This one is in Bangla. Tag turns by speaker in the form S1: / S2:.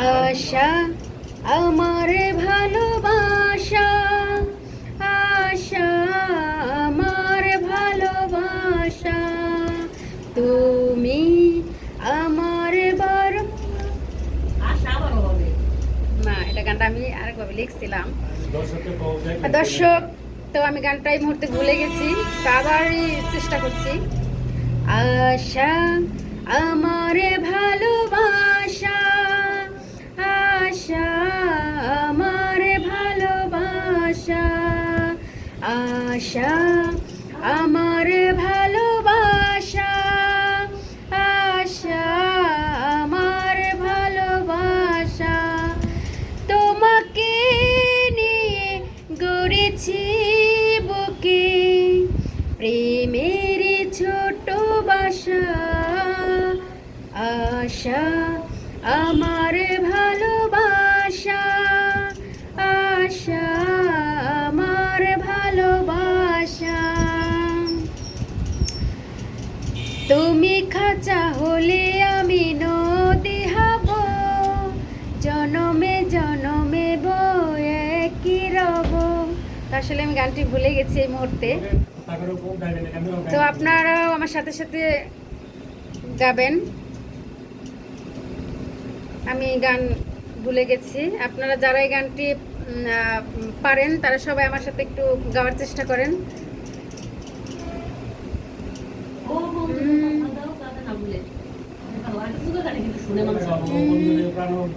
S1: আশা আমার ভালোবাসা। আশা আমার ভালোবাসা। তুমি আমার বড় না এটা গানটা আমি আরেকভাবে লিখছিলাম। দর্শক তো আমি গানটা এই মুহূর্তে ভুলে গেছি তো আবারই চেষ্টা করছি। আশা আমার ভালোবাসা আশা, আমার ভালোবাসা, আশা, আমার ভালোবাসা। তোমাকে নিয়ে গড়েছি বুকে, প্রেমের ছোট বাসা। আশা, আমার ভালোবাসা তুমি খাঁচা হলে আমি নদী হব। জনমে জনমে বয়ে রব। আসলে আমি গানটি ভুলে গেছি এই মুহূর্তে। তো আপনারাও আমার সাথে সাথে গাবেন। আমি গান ভুলে গেছি। আপনারা যারা এই গানটি পারেন, তারা সবাই আমার সাথে একটু গাওয়ার চেষ্টা করেন।
S2: বন্ধুদের মানুষ